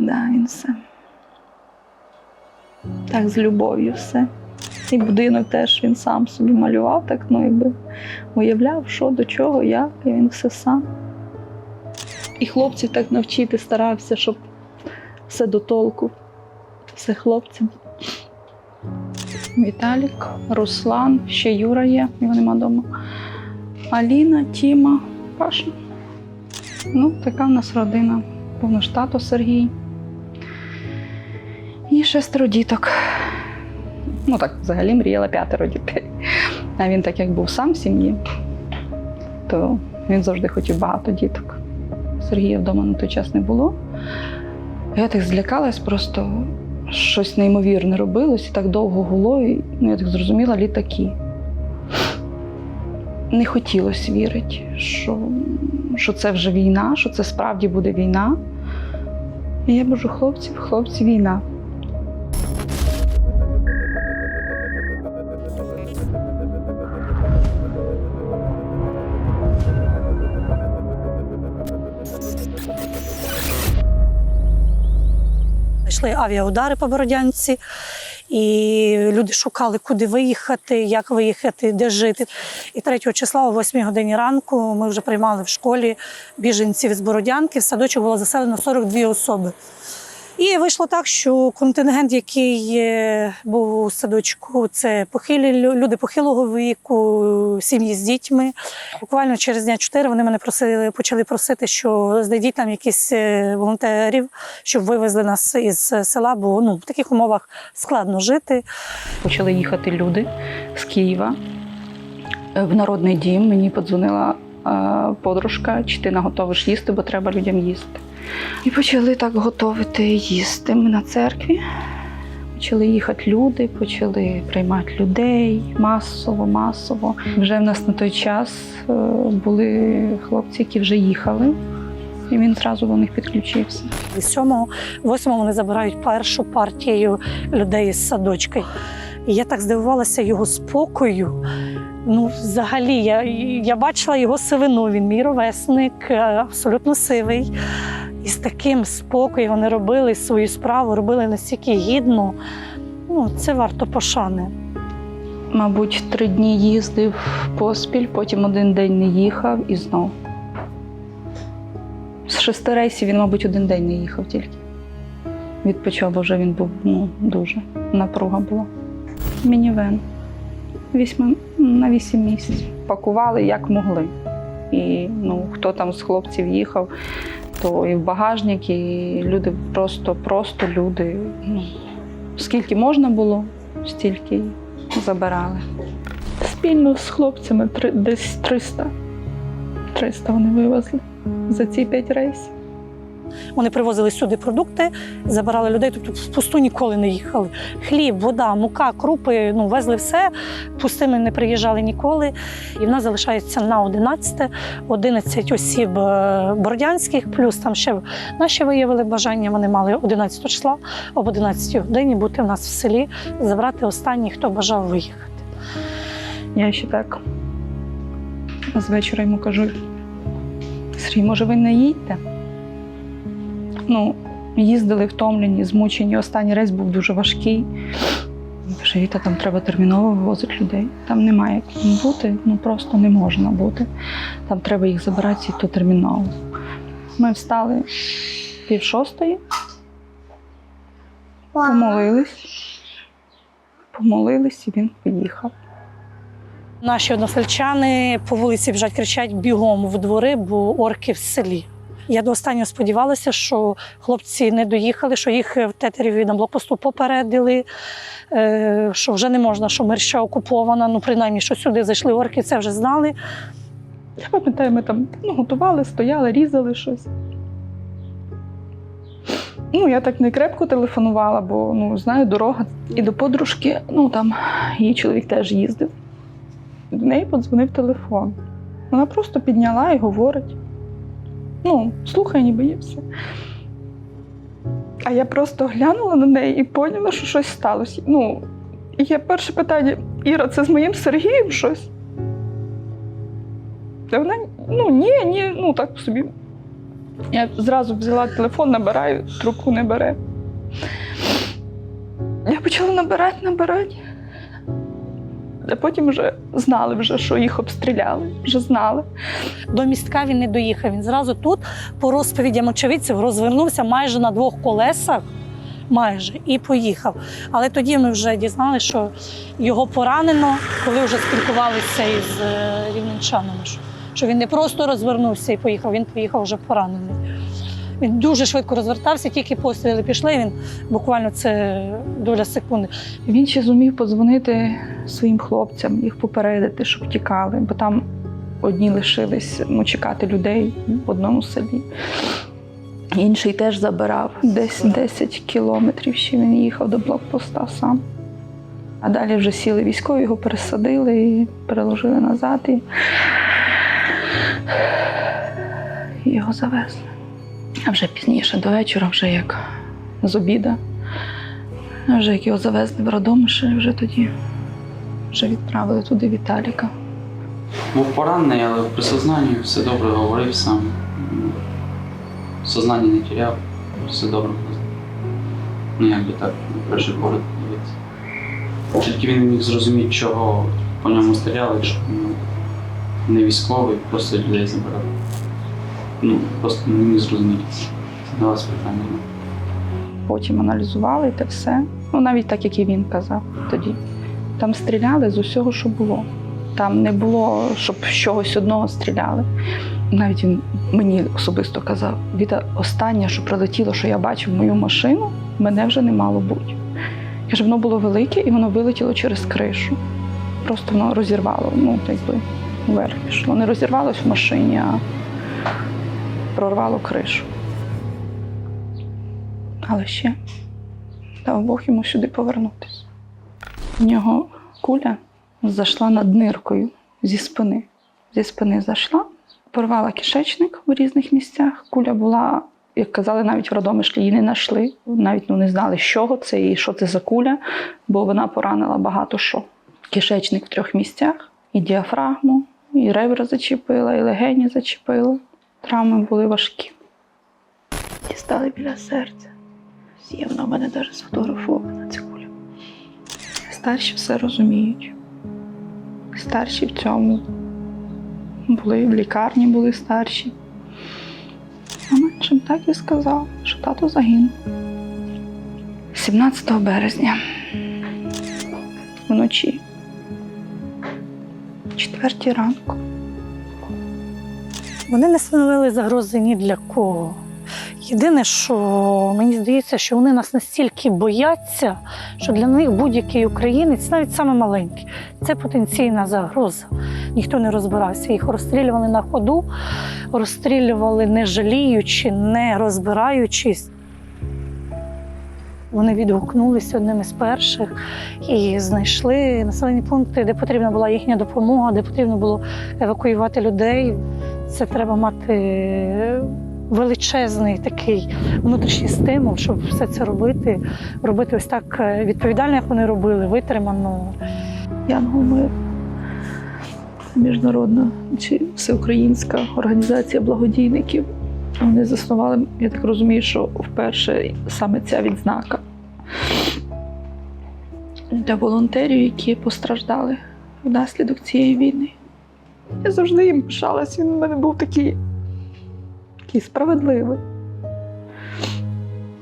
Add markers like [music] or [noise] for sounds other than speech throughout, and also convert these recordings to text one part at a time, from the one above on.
Да, він все. Так, з любов'ю все. І будинок теж він сам собі малював, так, ну якби уявляв, що до чого, як, і він все сам. І хлопців так навчити старався, щоб все до толку, все хлопцям. Віталік, Руслан, ще Юра є, його нема вдома. Аліна, Тіма, Паша. Ну, така в нас родина. Був наш тато Сергій. І шестеро діток. Ну так, взагалі мріяла п'ятеро дітей. А він, так як був сам в сім'ї, то він завжди хотів багато діток. Сергія вдома на той час не було. Я так злякалась, просто щось неймовірне робилось і так довго гуло, і ну, я так зрозуміла, літаки. Не хотілося вірити, що, що це вже війна, що це справді буде війна. І я бажу хлопців, хлопці, війна. Йшли авіаудари по Бородянці, і люди шукали, куди виїхати, як виїхати, де жити. І 3 числа о 8 годині ранку ми вже приймали в школі біженців з Бородянки. В садочок було заселено 42 особи. І вийшло так, що контингент, який е, був у садочку, це похилі люди похилого віку, сім'ї з дітьми. Буквально через дня чотири вони мене просили, почали просити, що знайдіть нам якісь е, волонтерів, щоб вивезли нас із села, бо ну, в таких умовах складно жити. Почали їхати люди з Києва е, в народний дім. Мені подзвонила е, подружка, чи ти наготовиш їсти, бо треба людям їсти. І почали так готувати їсти. Ми на церкві. Почали їхати люди, почали приймати людей масово, масово. Вже в нас на той час е, були хлопці, які вже їхали, і він зразу до них підключився. І з 7 8 вони забирають першу партію людей з садочка. І я так здивувалася його спокою. Ну, взагалі, я, я бачила його сивину. Він мій ровесник, е, абсолютно сивий. І з таким спокоєм вони робили свою справу, робили настільки гідно. Ну, це варто пошани. Мабуть, три дні їздив поспіль, потім один день не їхав і знов. З шести рейсів він, мабуть, один день не їхав тільки. Відпочив, бо вже він був ну, дуже напруга була. Мінівен. Вісьми, на вісім місяців. Пакували як могли. І ну, хто там з хлопців їхав, то і в багажник, і люди просто, просто люди. Ну, скільки можна було, стільки забирали. Спільно з хлопцями десь 300. 300 вони вивезли за ці п'ять рейсів. Вони привозили сюди продукти, забирали людей, тобто впусту ніколи не їхали. Хліб, вода, мука, крупи, ну везли все. Пустими не приїжджали ніколи. І в нас залишається на 11, 11 осіб е, бородянських, плюс там ще наші виявили бажання. Вони мали 11 числа об 11 годині бути в нас в селі, забрати останніх, хто бажав виїхати. Я ще так з вечора йому кажу: Сергій, може, ви не їдьте? Ну, їздили втомлені, змучені. Останній рейс був дуже важкий. Каже, Віта, там треба терміново вивозити людей. Там немає як їм бути, ну просто не можна бути. Там треба їх забирати і то терміново. Ми встали пів шостої, помолились, помолились, і він поїхав. Наші односельчани по вулиці біжать, кричать бігом в двори, бо орки в селі. Я до останнього сподівалася, що хлопці не доїхали, що їх в тетеріві на блокпосту попередили, е, що вже не можна, що Мерща окупована. Ну, принаймні, що сюди зайшли орки, це вже знали. Я пам'ятаю, ми там ну, готували, стояли, різали щось. Ну, я так не крепко телефонувала, бо ну, знаю, дорога. І до подружки, ну там її чоловік теж їздив. До неї подзвонив телефон. Вона просто підняла і говорить. Ну, слухай, ніби є все. А я просто глянула на неї і поняла, що щось сталося. Ну, і я перше питання: Іра, це з моїм Сергієм щось? А вона ну ні, ні, ну так собі. Я зразу взяла телефон, набираю, трубку не бере. Я почала набирати, набирати. А потім вже знали, вже, що їх обстріляли, вже знали. До містка він не доїхав. Він зразу тут, по розповідям очевидців, розвернувся майже на двох колесах, майже, і поїхав. Але тоді ми вже дізналися, що його поранено, коли вже спілкувалися із е, рівненчанами. Що він не просто розвернувся і поїхав, він поїхав вже поранений. Він дуже швидко розвертався, тільки постріли пішли. Він буквально це доля секунди. Він ще зумів подзвонити своїм хлопцям, їх попередити, щоб тікали, бо там одні лишились ну, чекати людей в одному селі. Інший теж забирав. Десь 10 кілометрів ще він їхав до блокпоста сам. А далі вже сіли військові, його пересадили і переложили назад. І його завезли. А вже пізніше, до вечора, вже як з обіда, вже як його завезли в Радомишль, вже тоді вже відправили туди Віталіка. Був поранений, але при сознанні все добре говорив сам. Сознання не теряв, все добре. Ну, як би так, перший погляд дивиться. Тільки він не міг зрозуміти, чого по ньому стріляли, ну, не військовий, просто людей забирав. Ну, просто не міг зрозуміти. Задалось питання. Потім аналізували те все. Ну, навіть так, як і він казав тоді. Там стріляли з усього, що було. Там не було, щоб з чогось одного стріляли. Навіть він мені особисто казав: Віта, останнє, що прилетіло, що я бачив мою машину, мене вже не мало бути. Каже, воно було велике і воно вилетіло через кришу. Просто воно розірвало, ну, якби вверх пішло. Не розірвалось в машині, а прорвало кришу. Але ще дав Бог йому сюди повернутися. У нього куля зайшла над ниркою зі спини. Зі спини зайшла, порвала кишечник в різних місцях. Куля була, як казали, навіть в Радомишлі її не знайшли. Навіть ну, не знали, з чого це і що це за куля, бо вона поранила багато що. Кишечник в трьох місцях, і діафрагму, і ребра зачепила, і легені зачепила. Травми були важкі. І стали біля серця. Є мене навіть сфотографована, ця куля. Старші все розуміють. Старші в цьому були, в лікарні були старші. А меншим так і сказав, що тато загинув. 17 березня. Вночі. Четвертій ранку. Вони не становили загрози ні для кого. Єдине, що мені здається, що вони нас настільки бояться, що для них будь-який українець, навіть саме маленький, це потенційна загроза. Ніхто не розбирався. Їх розстрілювали на ходу, розстрілювали не жаліючи, не розбираючись. Вони відгукнулися одним із перших і знайшли населені пункти, де потрібна була їхня допомога, де потрібно було евакуювати людей. Це треба мати величезний такий внутрішній стимул, щоб все це робити, робити ось так е, відповідально, як вони робили, витримано. Янгол Мир. Міжнародна чи всеукраїнська організація благодійників. Вони заснували, я так розумію, що вперше саме ця відзнака для волонтерів, які постраждали внаслідок цієї війни. Я завжди їм пишалась, він у мене був такий, такий справедливий.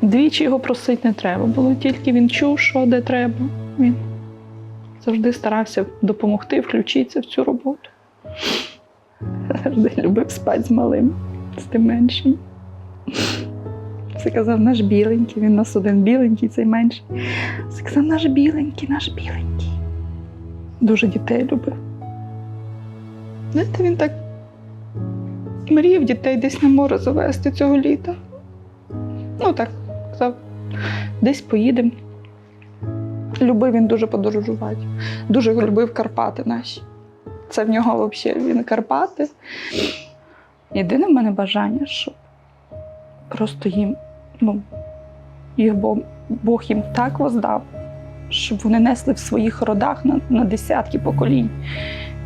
Двічі його просити не треба було, тільки він чув, що де треба. Він завжди старався допомогти, включитися в цю роботу. Завжди любив спати з малим, з тим меншим. Це казав наш біленький, він нас один біленький, цей менший. Це казав наш біленький, наш біленький. Дуже дітей любив. Знаєте, він так мріяв дітей десь на море завести цього літа. Ну так, казав, десь поїдемо. Любив він дуже подорожувати. Дуже любив Карпати наші. Це в нього взагалі він Карпати. Єдине в мене бажання, щоб просто їм, ну, їх Бог, Бог їм так воздав, щоб вони несли в своїх родах на, на десятки поколінь,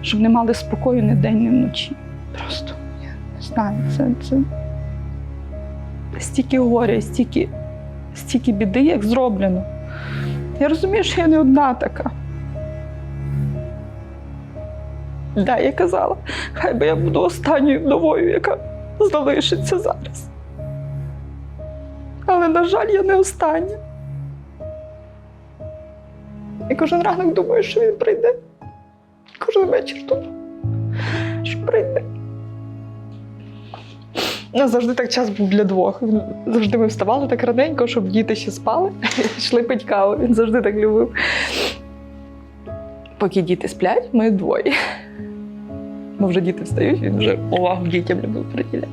щоб не мали спокою ні вдень, ні вночі. Просто я не знаю, це, це стільки горя, стільки, стільки біди, як зроблено. Я розумію, що я не одна така. Да, я казала, хай би я буду останньою вдовою, яка залишиться зараз. Але, на жаль, я не остання. І кожен ранок думаю, що він прийде. Кожен вечір думаю, що прийде. У завжди так час був для двох. Завжди ми вставали так раненько, щоб діти ще спали, [laughs] йшли пить каву. Він завжди так любив. Поки діти сплять, ми двоє. Бо вже діти встають, він вже увагу дітям любив приділяти.